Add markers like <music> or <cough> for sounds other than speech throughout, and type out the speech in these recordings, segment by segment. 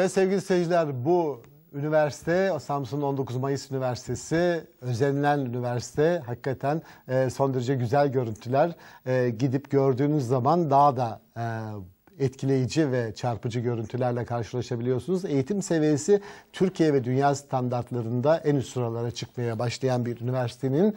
Evet sevgili seyirciler bu üniversite Samsun 19 Mayıs Üniversitesi özenilen üniversite hakikaten e, son derece güzel görüntüler E, gidip gördüğünüz zaman daha da e, etkileyici ve çarpıcı görüntülerle karşılaşabiliyorsunuz. Eğitim seviyesi Türkiye ve dünya standartlarında en üst sıralara çıkmaya başlayan bir üniversitenin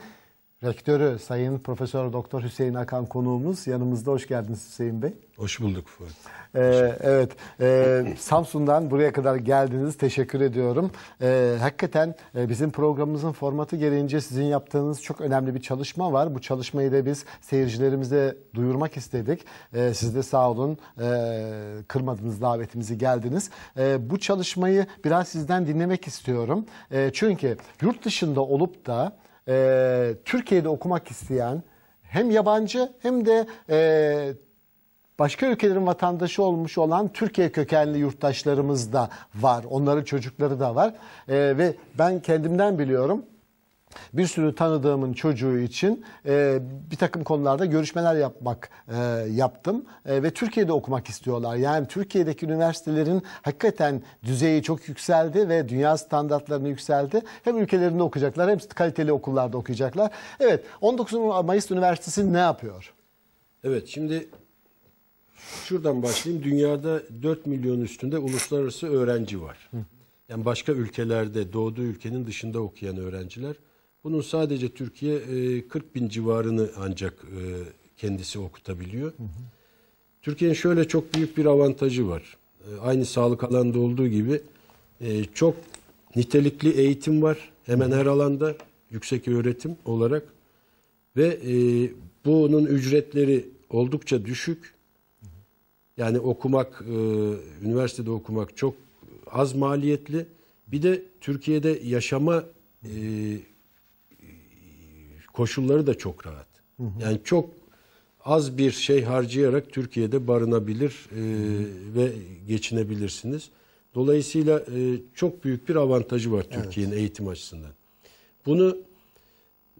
rektörü Sayın Profesör Doktor Hüseyin Akan konuğumuz yanımızda. Hoş geldiniz Hüseyin Bey. Hoş bulduk Fuat. Ee, evet, ee, Samsun'dan buraya kadar geldiniz. Teşekkür ediyorum. Ee, hakikaten e, bizim programımızın formatı gereğince sizin yaptığınız çok önemli bir çalışma var. Bu çalışmayı da biz seyircilerimize duyurmak istedik. Ee, siz de sağ olun, ee, kırmadınız davetimizi, geldiniz. Ee, bu çalışmayı biraz sizden dinlemek istiyorum. Ee, çünkü yurt dışında olup da ee, Türkiye'de okumak isteyen hem yabancı hem de ee, başka ülkelerin vatandaşı olmuş olan Türkiye kökenli yurttaşlarımız da var. Onların çocukları da var. Ee, ve ben kendimden biliyorum. Bir sürü tanıdığımın çocuğu için e, bir takım konularda görüşmeler yapmak e, yaptım E, ve Türkiye'de okumak istiyorlar. Yani Türkiye'deki üniversitelerin hakikaten düzeyi çok yükseldi ve dünya standartlarını yükseldi. Hem ülkelerinde okuyacaklar hem kaliteli okullarda okuyacaklar. Evet 19 Mayıs Üniversitesi ne yapıyor? Evet şimdi şuradan başlayayım. Dünyada 4 milyon üstünde uluslararası öğrenci var. Yani başka ülkelerde doğduğu ülkenin dışında okuyan öğrenciler. Bunun sadece Türkiye e, 40 bin civarını ancak e, kendisi okutabiliyor. Türkiye'nin şöyle çok büyük bir avantajı var. E, Aynı sağlık alanında olduğu gibi e, çok nitelikli eğitim var. Hemen her alanda yüksek öğretim olarak ve e, bunun ücretleri oldukça düşük. Yani okumak, e, üniversitede okumak çok az maliyetli. Bir de Türkiye'de yaşama e, koşulları da çok rahat. Yani çok az bir şey harcayarak Türkiye'de barınabilir e, ve geçinebilirsiniz. Dolayısıyla e, çok büyük bir avantajı var Türkiye'nin eğitim açısından. Bunu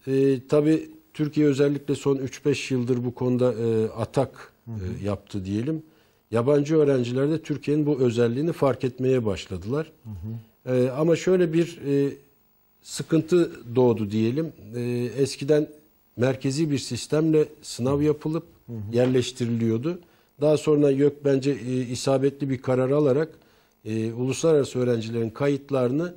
e, tabii Türkiye özellikle son 3-5 yıldır bu konuda e, atak e, yaptı diyelim. Yabancı öğrenciler de Türkiye'nin bu özelliğini fark etmeye başladılar. E, ama şöyle bir e, sıkıntı doğdu diyelim. E, eskiden merkezi bir sistemle sınav yapılıp yerleştiriliyordu. Daha sonra YÖK bence e, isabetli bir karar alarak e, uluslararası öğrencilerin kayıtlarını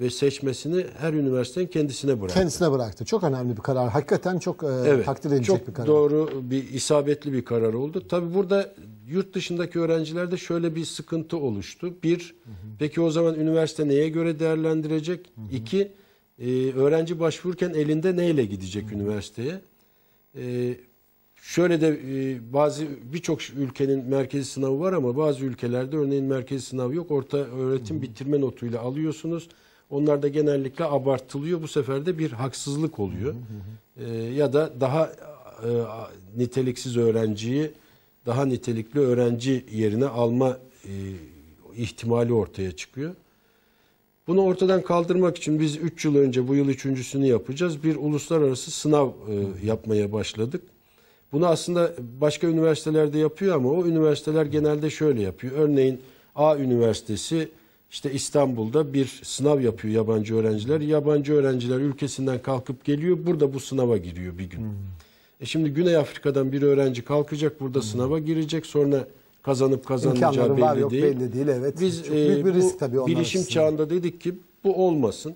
ve seçmesini her üniversitenin kendisine bıraktı. Kendisine bıraktı. Çok önemli bir karar. Hakikaten çok e, takdir edilecek çok bir karar. doğru bir isabetli bir karar oldu. Tabi burada yurt dışındaki öğrencilerde şöyle bir sıkıntı oluştu. Bir, peki o zaman üniversite neye göre değerlendirecek? İki, e, öğrenci başvururken elinde neyle gidecek üniversiteye? E, şöyle de e, bazı birçok ülkenin merkezi sınavı var ama bazı ülkelerde örneğin merkezi sınav yok. Orta öğretim bitirme notuyla alıyorsunuz. Onlar da genellikle abartılıyor. Bu sefer de bir haksızlık oluyor. E, ya da daha e, niteliksiz öğrenciyi daha nitelikli öğrenci yerine alma e, ihtimali ortaya çıkıyor. Bunu ortadan kaldırmak için biz 3 yıl önce bu yıl üçüncüsünü yapacağız. Bir uluslararası sınav e, yapmaya başladık. Bunu aslında başka üniversitelerde yapıyor ama o üniversiteler genelde şöyle yapıyor. Örneğin A üniversitesi işte İstanbul'da bir sınav yapıyor yabancı öğrenciler. Yabancı öğrenciler ülkesinden kalkıp geliyor. Burada bu sınava giriyor bir gün. E şimdi Güney Afrika'dan bir öğrenci kalkacak burada sınava girecek. Sonra kazanıp kazanmayacağı İmkanları var belli yok değil. belli değil evet. Biz çok büyük bir e, risk bu tabii onlar bilişim açısından. çağında dedik ki bu olmasın.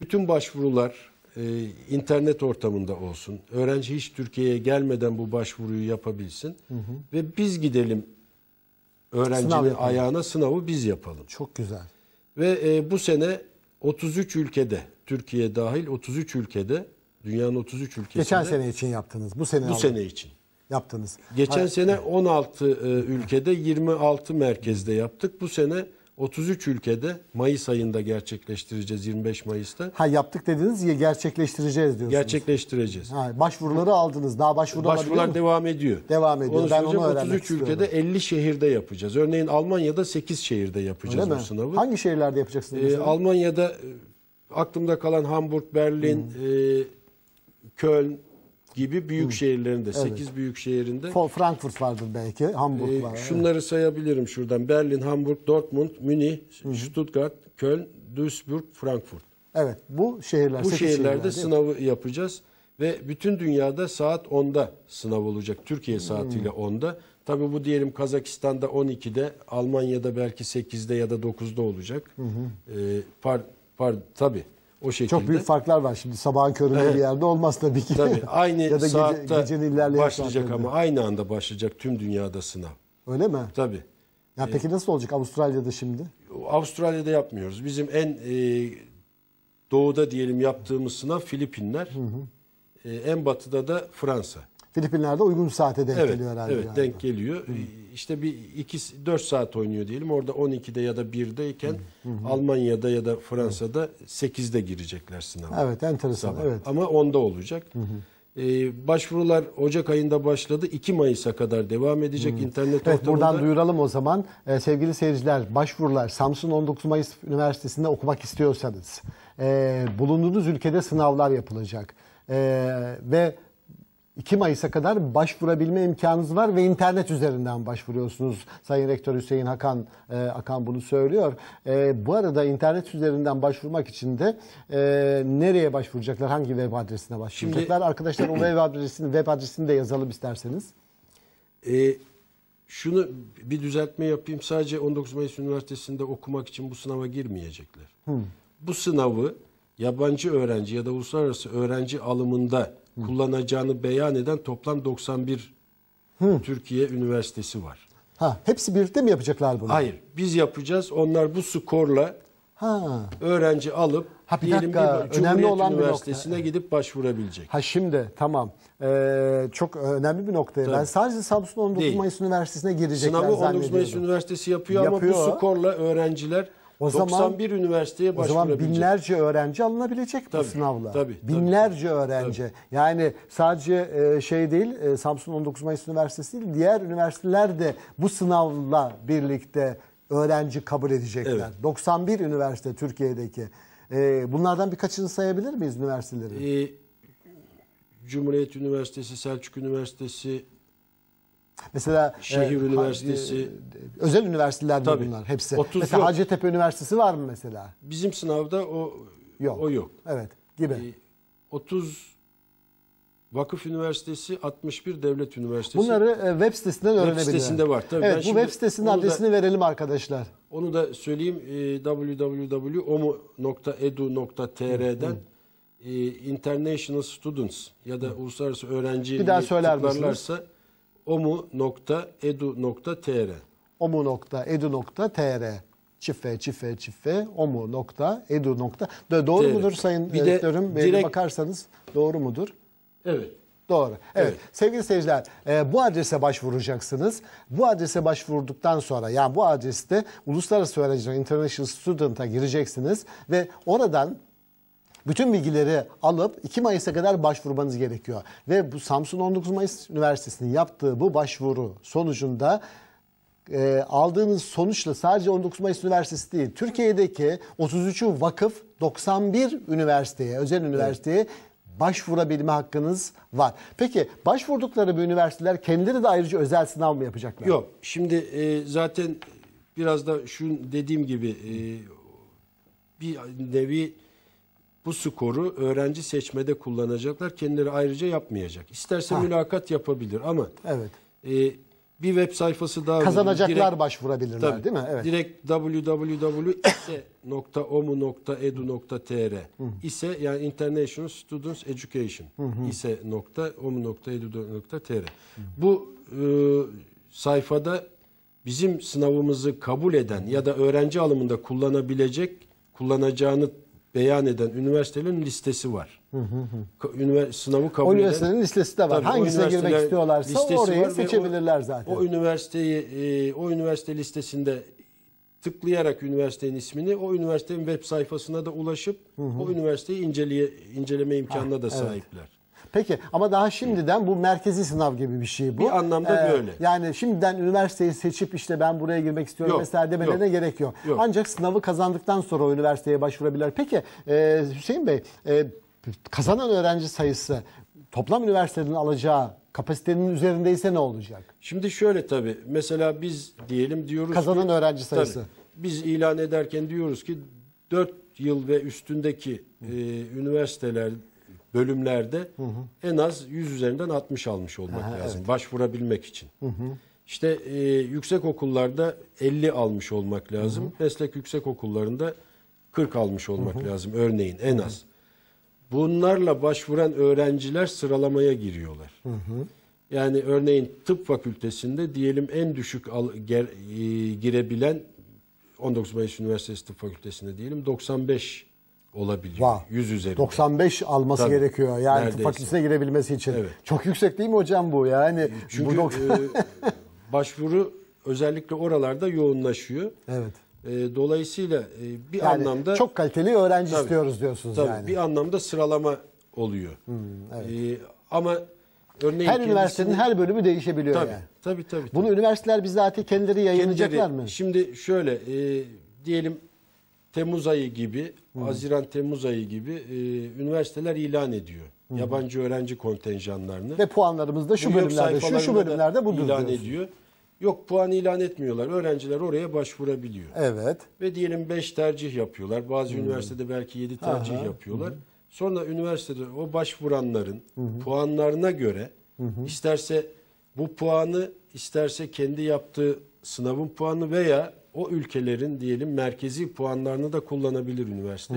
Bütün başvurular e, internet ortamında olsun. Öğrenci hiç Türkiye'ye gelmeden bu başvuruyu yapabilsin. Ve biz gidelim Sınav öğrencinin yapalım. ayağına sınavı biz yapalım. Çok güzel. Ve e, bu sene 33 ülkede, Türkiye dahil 33 ülkede, dünyanın 33 ülkesinde Geçen sene için yaptınız. Bu sene bu aldı- sene için. Yaptınız. Geçen Ha, sene 16 e, ülkede 26 merkezde yaptık. Bu sene 33 ülkede Mayıs ayında gerçekleştireceğiz 25 Mayıs'ta. ha yaptık dediniz ya gerçekleştireceğiz diyorsunuz. Gerçekleştireceğiz. Ha, başvuruları aldınız. Daha başvuru Başvurular devam ediyor. Devam ediyor. Onu Ben onu öğrenmek 33 ülkede 50 şehirde yapacağız. Örneğin Almanya'da 8 şehirde yapacağız Öyle bu mi? sınavı. Hangi şehirlerde yapacaksınız? Ee? Almanya'da e, aklımda kalan Hamburg, Berlin, e, Köln, gibi büyük şehirlerinde, 8 büyük şehirinde Frankfurt vardır belki, Hamburg Ee, var. şunları sayabilirim şuradan. Berlin, Hamburg, Dortmund, Münih, Stuttgart, Köln, Duisburg, Frankfurt. Evet, bu şehirler, Bu şehirlerde şehirler sınavı yapacağız ve bütün dünyada saat 10'da sınav olacak. Türkiye saatiyle 10'da. Tabii bu diyelim Kazakistan'da 12'de, Almanya'da belki 8'de ya da 9'da olacak. Ee, par, par, tabii o şekilde. Çok büyük farklar var şimdi. Sabahın köründe Evet. bir yerde olmaz tabii ki. Tabii aynı ya da saatte gece, gecenin başlayacak saatlerinde. ama aynı anda başlayacak tüm dünyada sınav. Öyle mi? Tabii. Ya peki nasıl olacak Avustralya'da şimdi? Avustralya'da yapmıyoruz. Bizim en e, doğuda diyelim yaptığımız sınav Filipinler. E, en batıda da Fransa. Filipinler'de uygun saate denk Evet, geliyor herhalde. evet denk geliyor. E, İşte bir iki dört saat oynuyor diyelim. Orada 12'de ya da 1'deyken Almanya'da ya da Fransa'da 8'de girecekler sınava. Evet, enteresan. Sabah. Evet. Ama onda olacak. E, başvurular Ocak ayında başladı. 2 Mayıs'a kadar devam edecek internet Evet ortamında. buradan duyuralım o zaman. Ee, sevgili seyirciler başvurular Samsun 19 Mayıs Üniversitesi'nde okumak istiyorsanız e, bulunduğunuz ülkede sınavlar yapılacak. E, ve 2 Mayıs'a kadar başvurabilme imkanınız var ve internet üzerinden başvuruyorsunuz. Sayın Rektör Hüseyin Hakan e, Akan bunu söylüyor. E, bu arada internet üzerinden başvurmak için de e, nereye başvuracaklar? Hangi web adresine başvuracaklar? Arkadaşlar o web adresini, web adresini de yazalım isterseniz. E, şunu bir düzeltme yapayım. Sadece 19 Mayıs Üniversitesi'nde okumak için bu sınava girmeyecekler. Bu sınavı yabancı öğrenci ya da uluslararası öğrenci alımında kullanacağını beyan eden toplam 91 Türkiye Üniversitesi var. Ha, hepsi birlikte mi yapacaklar bunu? Hayır, biz yapacağız. Onlar bu skorla Ha. öğrenci alıp Ha, bir diyelim dakika, bir önemli olan bir Üniversitesi'ne gidip başvurabilecek. Ha şimdi tamam. Ee, çok önemli bir noktaya. Ben Tabii. sadece Samsun 19 Değil. Mayıs Üniversitesi'ne girecekler Sınavı 19 Mayıs. Üniversitesi yapıyor, ama Yapıyor. bu skorla öğrenciler O zaman- 91 üniversiteye O zaman başvurabilecek. binlerce öğrenci alınabilecek bu Tabii, sınavla. tabii, tabii. binlerce öğrenci. Yani sadece e, şey değil, e, Samsun 19 Mayıs Üniversitesi değil, diğer üniversiteler de bu sınavla birlikte öğrenci kabul edecekler. Evet. 91 üniversite Türkiye'deki. E, bunlardan birkaçını sayabilir miyiz üniversiteleri? Ee, Cumhuriyet Üniversitesi, Selçuk Üniversitesi, Mesela Şehir e, Üniversitesi. e, özel üniversiteler Tabii. bunlar hepsi? 30 mesela yok. Hacettepe Üniversitesi var mı mesela? bizim sınavda o Yok. o yok. Evet gibi. Ee, 30 Vakıf Üniversitesi, 61 Devlet Üniversitesi. Bunları e, web sitesinden öğrenebilirler. sitesinde var, tabii. Evet bu web sitesinin onu da- adresini verelim arkadaşlar. Onu da söyleyeyim e, www.omu.edu.tr'den e, International Students ya da uluslararası öğrenci Bir daha söyler misiniz? omu.edu.tr omu.edu.tr çife çife çife omu.edu. Doğru TR. mudur sayın Bir rektörüm? Direkt- bakarsanız doğru mudur? Evet. Doğru. Evet. Evet. Sevgili seyirciler, e, bu adrese başvuracaksınız. Bu adrese başvurduktan sonra, yani bu adreste uluslararası öğrenciler, international student'a gireceksiniz ve oradan bütün bilgileri alıp 2 Mayıs'a kadar başvurmanız gerekiyor. Ve bu Samsun 19 Mayıs Üniversitesi'nin yaptığı bu başvuru sonucunda e, aldığınız sonuçla sadece 19 Mayıs Üniversitesi değil, Türkiye'deki 33'ü vakıf 91 üniversiteye, özel üniversiteye başvurabilme hakkınız var. Peki başvurdukları bu üniversiteler kendileri de ayrıca özel sınav mı yapacaklar? Yok. Şimdi e, zaten biraz da şu dediğim gibi e, bir nevi bu skoru öğrenci seçmede kullanacaklar. Kendileri ayrıca yapmayacak. İsterse Ha. mülakat yapabilir ama Evet. e, bir web sayfası daha. Kazanacaklar Direkt- başvurabilirler Tabii. değil mi? Evet. Direkt www.ise.omu.edu.tr ise yani International Students Education ise.omu.edu.tr Bu e, sayfada bizim sınavımızı kabul eden ya da öğrenci alımında kullanabilecek kullanacağını beyan eden üniversitelerin listesi var. Ünivers- sınavı kabul O eden üniversitenin listesi de var. Tabii, o Hangisine girmek istiyorlarsa ve seçebilirler o, zaten. O üniversiteyi, e, o üniversite listesinde tıklayarak üniversitenin ismini o üniversitenin web sayfasına da ulaşıp o üniversiteyi inceleye, inceleme imkanına da sahipler. Peki ama daha şimdiden bu merkezi sınav gibi bir şey bu. Ee, Bir anlamda böyle. Yani şimdiden üniversiteyi seçip işte ben buraya girmek istiyorum Yok, vesaire demelerine yok. gerek yok. Yok. Ancak sınavı kazandıktan sonra o üniversiteye başvurabilirler. Peki e, Hüseyin Bey e, kazanan öğrenci sayısı toplam üniversitenin alacağı kapasitenin üzerindeyse ne olacak? Şimdi şöyle tabii mesela biz diyelim diyoruz Kazanan ki, öğrenci sayısı. Tabii, biz ilan ederken diyoruz ki 4 yıl ve üstündeki e, üniversiteler bölümlerde en az 100 üzerinden 60 almış olmak Aha, lazım başvurabilmek için. İşte e, yüksek okullarda 50 almış olmak lazım. Meslek yüksek okullarında 40 almış olmak lazım örneğin en az. Bunlarla başvuran öğrenciler sıralamaya giriyorlar. Yani örneğin tıp fakültesinde diyelim en düşük al, ger- e, girebilen 19 Mayıs Üniversitesi Tıp Fakültesi'nde diyelim 95 olabiliyor. Vah. 100 üzerinde. 95 alması Tabii. gerekiyor yani tıp Neredeyse. fakültesine girebilmesi için. Evet. Çok yüksek değil mi hocam bu yani? Çünkü bu e, başvuru özellikle oralarda yoğunlaşıyor. evet. E, dolayısıyla e, bir Yani anlamda çok kaliteli öğrenci Tabii. istiyoruz diyorsunuz tabii, yani. bir anlamda sıralama oluyor. E, ama örneğin her üniversitenin kendisini- her bölümü değişebiliyor tabii, yani. tabii tabii. Bunu üniversiteler bizzat kendileri yayınlayacaklar Kendileri- mı? Şimdi şöyle e, diyelim Temmuz ayı gibi, Haziran Temmuz ayı gibi e, üniversiteler ilan ediyor. Yabancı öğrenci kontenjanlarını. Ve puanlarımız da şu Bu bölümlerde, şu şu bölümlerde budur ilan diyorsun. ediyor. Yok puan ilan etmiyorlar. Öğrenciler oraya başvurabiliyor. Evet. Ve diyelim 5 tercih yapıyorlar. Bazı üniversitede belki 7 tercih yapıyorlar. Sonra üniversitede o başvuranların puanlarına göre isterse bu puanı isterse kendi yaptığı sınavın puanı veya o ülkelerin diyelim merkezi puanlarını da kullanabilir üniversite.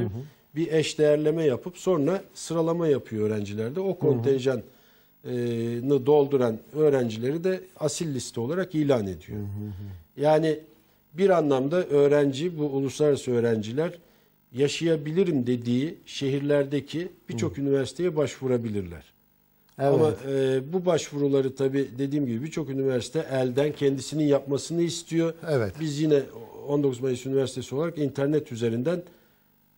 Bir eş değerleme yapıp sonra sıralama yapıyor öğrencilerde. O kontenjan e, dolduran öğrencileri de asil liste olarak ilan ediyor. Yani bir anlamda öğrenci bu uluslararası öğrenciler yaşayabilirim dediği şehirlerdeki birçok üniversiteye başvurabilirler. Evet. Ama e, bu başvuruları tabii dediğim gibi birçok üniversite elden kendisinin yapmasını istiyor. Evet. Biz yine 19 Mayıs Üniversitesi olarak internet üzerinden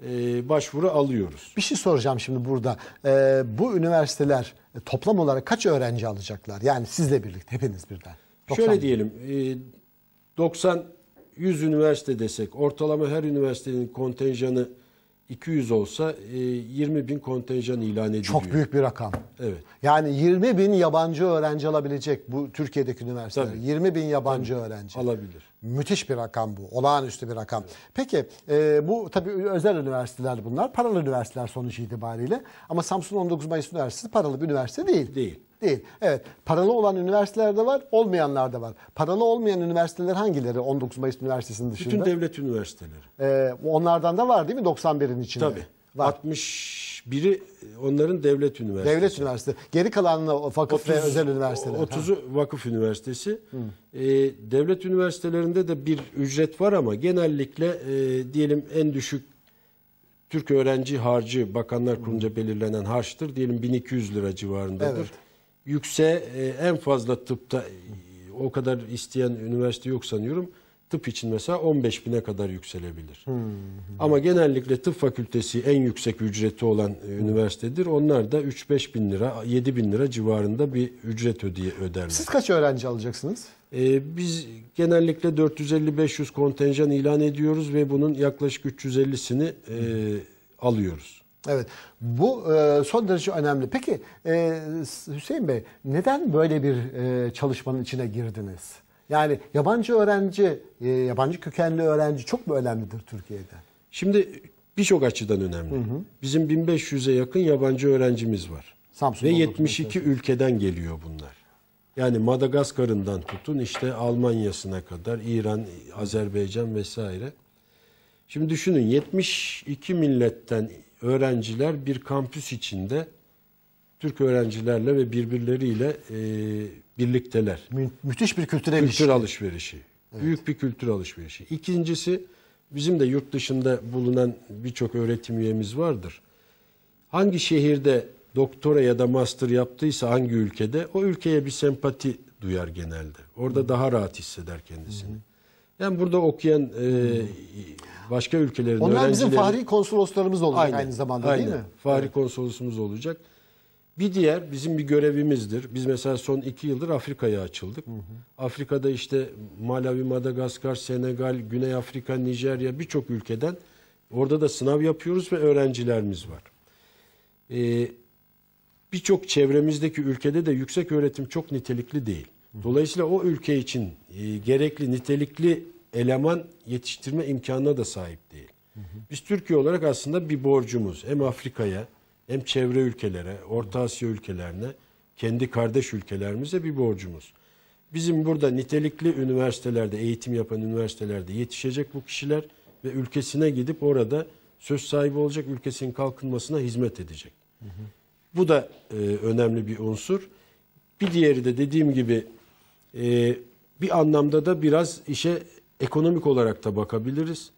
e, başvuru alıyoruz. Bir şey soracağım şimdi burada. Ee, bu üniversiteler e, toplam olarak kaç öğrenci alacaklar? Yani sizle birlikte hepiniz birden. 90 Şöyle diyelim, e, 90 100 üniversite desek, ortalama her üniversitenin kontenjanı 200 olsa e, 20 bin kontenjan ilan ediliyor. Çok büyük bir rakam. Evet. Yani 20 bin yabancı öğrenci alabilecek bu Türkiye'deki üniversiteler. Tabii. 20 bin yabancı öğrenci. Alabilir. Müthiş bir rakam bu. Olağanüstü bir rakam. Peki e, bu tabii özel üniversiteler bunlar. Paralı üniversiteler sonuç itibariyle. Ama Samsun 19 Mayıs Üniversitesi paralı bir üniversite değil. Değil. Değil. Evet. Paralı olan üniversiteler de var, olmayanlar da var. Paralı olmayan üniversiteler hangileri 19 Mayıs Üniversitesi'nin dışında? Bütün devlet üniversiteleri. E, onlardan da var değil mi 91'in içinde? Tabii. Var. 61'i onların devlet üniversitesi. Devlet üniversite. Geri kalanı vakıf ve özel üniversiteler. 30'u vakıf üniversitesi. Ee, devlet üniversitelerinde de bir ücret var ama genellikle e, diyelim en düşük Türk öğrenci harcı Bakanlar Kurulu'nca belirlenen harçtır. Diyelim 1200 lira civarındadır. Evet. Yükseğe e, en fazla tıpta e, o kadar isteyen üniversite yok sanıyorum. Tıp için mesela 15 bine kadar yükselebilir. Ama genellikle tıp fakültesi en yüksek ücreti olan e, üniversitedir. Onlar da 3-5 bin lira, 7 bin lira civarında bir ücret ödeye öderler. Siz kaç öğrenci alacaksınız? Ee, biz genellikle 450-500 kontenjan ilan ediyoruz ve bunun yaklaşık 350'sini e, alıyoruz. Evet. Bu e, son derece önemli. Peki e, Hüseyin Bey neden böyle bir e, çalışmanın içine girdiniz? Yani yabancı öğrenci, e, yabancı kökenli öğrenci çok mu önemlidir Türkiye'de? Şimdi birçok açıdan önemli. Bizim 1500'e yakın yabancı öğrencimiz var. Samsun Ve 19 72 ülkeden geliyor bunlar. Yani Madagaskar'ından tutun işte Almanya'sına kadar İran, Azerbaycan vesaire. Şimdi düşünün 72 milletten öğrenciler bir kampüs içinde Türk öğrencilerle ve birbirleriyle e, birlikteler. Mü- müthiş bir Kültür ilişki. alışverişi. Büyük bir kültür alışverişi. İkincisi bizim de yurt dışında bulunan birçok öğretim üyemiz vardır. Hangi şehirde doktora ya da master yaptıysa hangi ülkede o ülkeye bir sempati duyar genelde. Orada daha rahat hisseder kendisini. Yani burada okuyan e, başka ülkelerin Onlar bizim fahri konsoloslarımız olacak aynı zamanda aynen. değil mi? Fahri konsolosumuz olacak. Bir diğer bizim bir görevimizdir. Biz mesela son iki yıldır Afrika'ya açıldık. Afrika'da işte Malawi, Madagaskar, Senegal, Güney Afrika, Nijerya birçok ülkeden orada da sınav yapıyoruz ve öğrencilerimiz var. Ee, birçok çevremizdeki ülkede de yüksek öğretim çok nitelikli değil. Dolayısıyla o ülke için e, gerekli nitelikli eleman yetiştirme imkanına da sahip değil. Biz Türkiye olarak aslında bir borcumuz hem Afrika'ya hem çevre ülkelere, Orta Asya ülkelerine, kendi kardeş ülkelerimize bir borcumuz. Bizim burada nitelikli üniversitelerde, eğitim yapan üniversitelerde yetişecek bu kişiler ve ülkesine gidip orada söz sahibi olacak, ülkesinin kalkınmasına hizmet edecek. Bu da e, önemli bir unsur. Bir diğeri de dediğim gibi e, bir anlamda da biraz işe ekonomik olarak da bakabiliriz.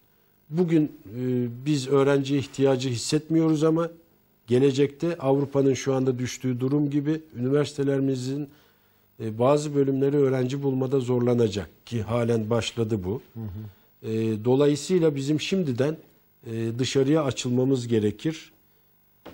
Bugün e, biz öğrenci ihtiyacı hissetmiyoruz ama gelecekte Avrupa'nın şu anda düştüğü durum gibi üniversitelerimizin e, bazı bölümleri öğrenci bulmada zorlanacak ki halen başladı bu. E, dolayısıyla bizim şimdiden e, dışarıya açılmamız gerekir.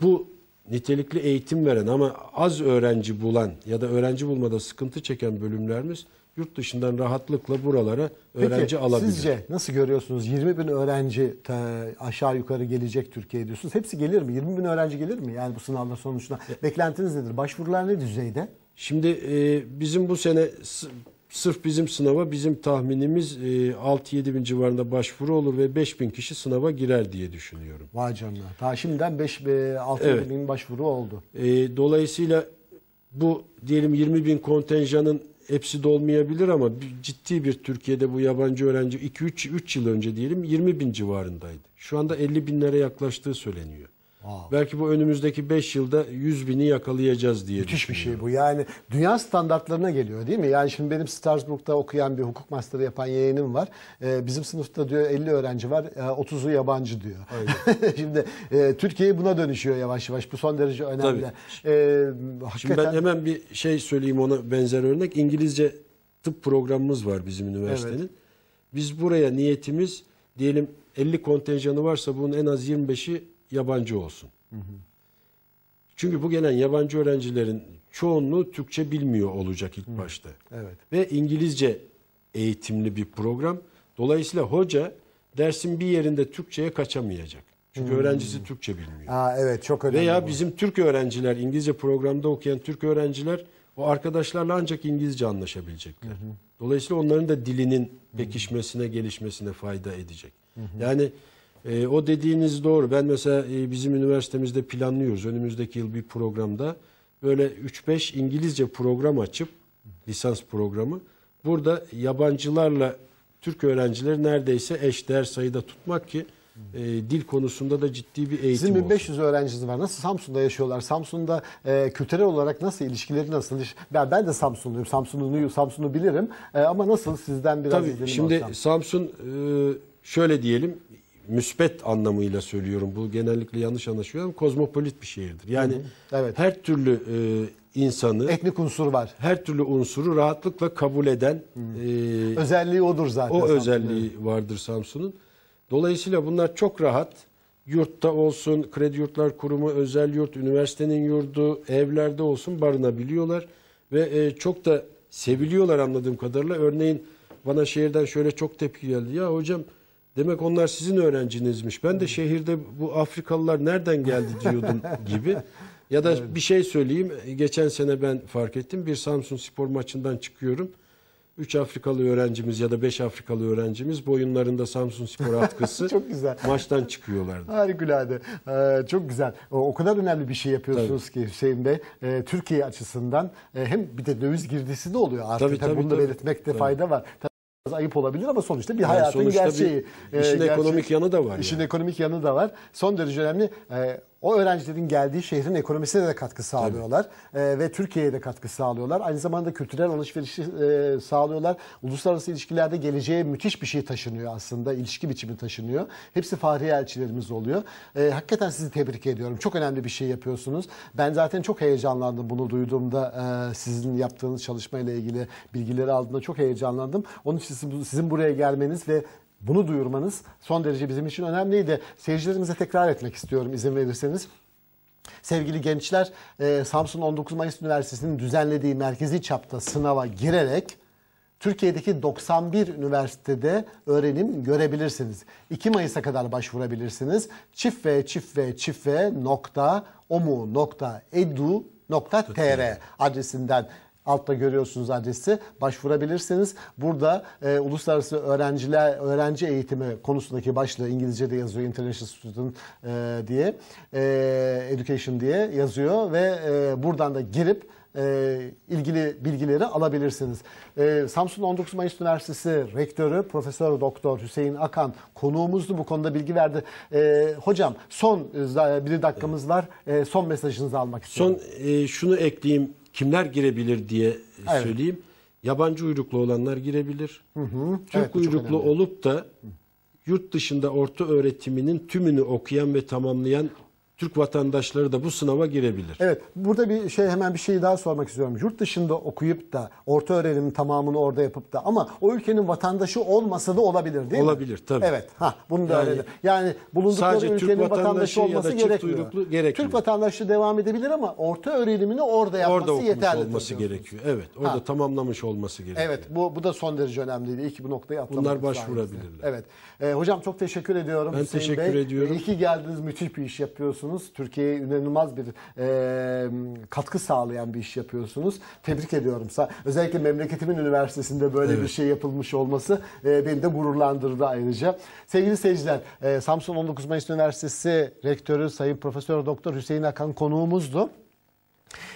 Bu nitelikli eğitim veren ama az öğrenci bulan ya da öğrenci bulmada sıkıntı çeken bölümlerimiz yurt dışından rahatlıkla buralara öğrenci Peki, alabilir. Sizce nasıl görüyorsunuz? 20 bin öğrenci ta- aşağı yukarı gelecek Türkiye'ye diyorsunuz. Hepsi gelir mi? 20 bin öğrenci gelir mi? Yani bu sınavlar sonucunda. Beklentiniz nedir? Başvurular ne düzeyde? Şimdi e, bizim bu sene sırf bizim sınava bizim tahminimiz e, 6-7 bin civarında başvuru olur ve 5 bin kişi sınava girer diye düşünüyorum. Vay canına. Daha şimdiden 5 6 Evet. bin başvuru oldu. E, dolayısıyla bu diyelim 20 bin kontenjanın hepsi dolmayabilir ama ciddi bir Türkiye'de bu yabancı öğrenci 2-3 yıl önce diyelim 20 bin civarındaydı. Şu anda 50 binlere yaklaştığı söyleniyor. Belki bu önümüzdeki 5 yılda 100 bini yakalayacağız diye Müthiş bir şey bu. Yani dünya standartlarına geliyor değil mi? Yani şimdi benim Strasbourg'da okuyan bir hukuk master'ı yapan yeğenim var. Ee, bizim sınıfta diyor 50 öğrenci var. e, 30'u yabancı diyor. <laughs> şimdi e, Türkiye buna dönüşüyor yavaş yavaş. Bu son derece önemli. Tabii. Ee, Şimdi hakikaten ben hemen bir şey söyleyeyim ona benzer örnek. İngilizce tıp programımız var bizim üniversitenin. Evet. Biz buraya niyetimiz diyelim 50 kontenjanı varsa bunun en az 25'i yabancı olsun. Çünkü bu gelen yabancı öğrencilerin çoğunluğu Türkçe bilmiyor olacak ilk başta. Evet. Ve İngilizce eğitimli bir program. Dolayısıyla hoca dersin bir yerinde Türkçe'ye kaçamayacak. Çünkü öğrencisi Türkçe bilmiyor. Aa, evet çok önemli. Veya bu. bizim Türk öğrenciler, İngilizce programda okuyan Türk öğrenciler o arkadaşlarla ancak İngilizce anlaşabilecekler. Dolayısıyla onların da dilinin pekişmesine, gelişmesine fayda edecek. Yani e, o dediğiniz doğru. Ben mesela e, bizim üniversitemizde planlıyoruz. Önümüzdeki yıl bir programda böyle 3-5 İngilizce program açıp lisans programı burada yabancılarla Türk öğrencileri neredeyse eşdeğer sayıda tutmak ki e, dil konusunda da ciddi bir eğitim Sizin olsun. 1500 öğrenciniz var. Nasıl Samsun'da yaşıyorlar? Samsun'da e, kültürel olarak nasıl ilişkileri nasıl? Ben, ben de Samsunluyum. Samsun'u Samsun'u bilirim. E, ama nasıl sizden biraz Tabii şimdi alsam. Samsun e, şöyle diyelim müspet anlamıyla söylüyorum. Bu genellikle yanlış anlaşılıyor ama kozmopolit bir şehirdir. Yani Evet. her türlü e, insanı, Etnik unsur var. her türlü unsuru rahatlıkla kabul eden e, Özelliği odur zaten. o Samsun'un. özelliği vardır Samsun'un. Dolayısıyla bunlar çok rahat. Yurtta olsun, kredi yurtlar kurumu, özel yurt, üniversitenin yurdu, evlerde olsun barınabiliyorlar. Ve e, çok da seviliyorlar anladığım kadarıyla. Örneğin bana şehirden şöyle çok tepki geldi. Ya hocam demek onlar sizin öğrencinizmiş. Ben de şehirde bu Afrikalılar nereden geldi diyordum <laughs> gibi. Ya da bir şey söyleyeyim. Geçen sene ben fark ettim. Bir Samsun spor maçından çıkıyorum. 3 Afrikalı öğrencimiz ya da 5 Afrikalı öğrencimiz boyunlarında Samsun Spor atkısı <laughs> Çok güzel. maçtan çıkıyorlardı. Harikulade. Ee, çok güzel. O, o kadar önemli bir şey yapıyorsunuz ki Hüseyin Bey. Ee, Türkiye açısından e, hem bir de döviz girdisi de oluyor artık. Tabii, Tabii, tabii, bunu da tabii. belirtmekte Tabii. fayda var. Tabii biraz ayıp olabilir ama sonuçta bir Yani hayatın sonuçta bir gerçeği. Ee, işin gerçek- ekonomik yanı da var İşin yani. ekonomik yanı da var. Son derece önemli. Ee, o öğrencilerin geldiği şehrin ekonomisine de katkı sağlıyorlar. Ee, ve Türkiye'ye de katkı sağlıyorlar. Aynı zamanda kültürel alışverişi e, sağlıyorlar. Uluslararası ilişkilerde geleceğe müthiş bir şey taşınıyor aslında. İlişki biçimi taşınıyor. Hepsi fahri elçilerimiz oluyor. Ee, hakikaten sizi tebrik ediyorum. Çok önemli bir şey yapıyorsunuz. Ben zaten çok heyecanlandım bunu duyduğumda e, sizin yaptığınız çalışmayla ilgili bilgileri aldığımda çok heyecanlandım. Onun için sizin buraya gelmeniz ve bunu duyurmanız son derece bizim için önemliydi. Seyircilerimize tekrar etmek istiyorum izin verirseniz. Sevgili gençler, e, Samsun 19 Mayıs Üniversitesi'nin düzenlediği merkezi çapta sınava girerek Türkiye'deki 91 üniversitede öğrenim görebilirsiniz. 2 Mayıs'a kadar başvurabilirsiniz. Çift ve çift ve çift ve nokta omu nokta edu eğitim.tr adresinden altta görüyorsunuz adresi. Başvurabilirsiniz. Burada e, uluslararası öğrenciler öğrenci eğitimi konusundaki başlığı İngilizce'de yazıyor International Student e, diye e, Education diye yazıyor ve e, buradan da girip e, ilgili bilgileri alabilirsiniz. E, Samsun 19 Mayıs Üniversitesi Rektörü Profesör Doktor Hüseyin Akan konuğumuzdu bu konuda bilgi verdi. E, hocam son e, bir dakikamız var. E, son mesajınızı almak istiyorum. Son e, şunu ekleyeyim. Kimler girebilir diye Evet. söyleyeyim. Yabancı uyruklu olanlar girebilir. Türk Evet, bu çok uyruklu olup da yurt dışında orta öğretiminin tümünü okuyan ve tamamlayan Türk vatandaşları da bu sınava girebilir. Evet, burada bir şey hemen bir şey daha sormak istiyorum. Yurt dışında okuyup da orta öğrenimin tamamını orada yapıp da ama o ülkenin vatandaşı olmasa da olabilir değil mi? Olabilir, tabii. Evet, ha bunu da Yani- öğrenelim. Yani bulundukları Sadece Türk ülkenin vatandaşı vatandaşı ya da olması çift gerekmiyor. uyruklu gerekmiyor. Türk vatandaşı devam edebilir ama orta öğrenimini orada yapması Orada okumuş yeterli. olması gerekiyor. Evet, orada Ha. tamamlamış olması gerekiyor. Evet, bu bu da son derece önemliydi. İyi ki bu noktayı atlamadınız. Bunlar başvurabilirler. Evet. Ee, hocam çok teşekkür ediyorum. Ben Hüseyin teşekkür Bey. ediyorum. İyi ki geldiniz. Müthiş bir iş yapıyorsunuz. Türkiye'ye inanılmaz bir e, katkı sağlayan bir iş yapıyorsunuz. Tebrik ediyorum. Özellikle memleketimin üniversitesinde böyle bir şey yapılmış olması e, beni de gururlandırdı ayrıca. Sevgili seyirciler, e, Samsun 19 Mayıs Üniversitesi Rektörü Sayın Profesör Doktor Hüseyin Akan konuğumuzdu.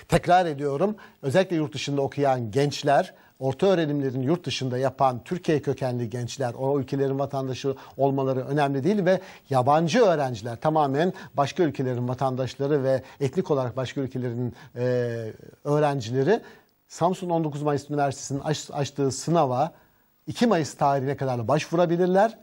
Tekrar ediyorum. Özellikle yurt dışında okuyan gençler, orta öğrenimlerini yurt dışında yapan Türkiye kökenli gençler, o ülkelerin vatandaşı olmaları önemli değil ve yabancı öğrenciler tamamen başka ülkelerin vatandaşları ve etnik olarak başka ülkelerin e, öğrencileri Samsun 19 Mayıs Üniversitesi'nin aç- açtığı sınava 2 Mayıs tarihine kadar başvurabilirler.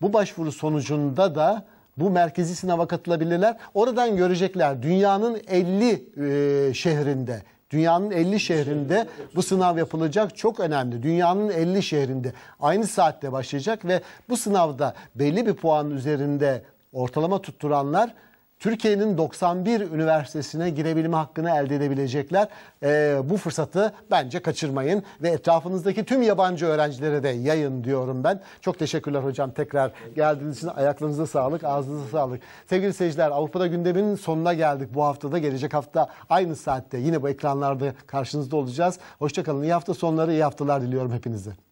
Bu başvuru sonucunda da bu merkezi sınava katılabilirler. Oradan görecekler dünyanın 50 e, şehrinde, dünyanın 50 şehrinde bu sınav yapılacak. Çok önemli. Dünyanın 50 şehrinde aynı saatte başlayacak ve bu sınavda belli bir puanın üzerinde ortalama tutturanlar Türkiye'nin 91 üniversitesine girebilme hakkını elde edebilecekler. Ee, bu fırsatı bence kaçırmayın ve etrafınızdaki tüm yabancı öğrencilere de yayın diyorum ben. Çok teşekkürler hocam tekrar geldiğiniz için ayaklarınıza sağlık, ağzınıza sağlık. Sevgili seyirciler Avrupa'da gündemin sonuna geldik bu haftada. Gelecek hafta aynı saatte yine bu ekranlarda karşınızda olacağız. Hoşçakalın. İyi hafta sonları, iyi haftalar diliyorum hepinize.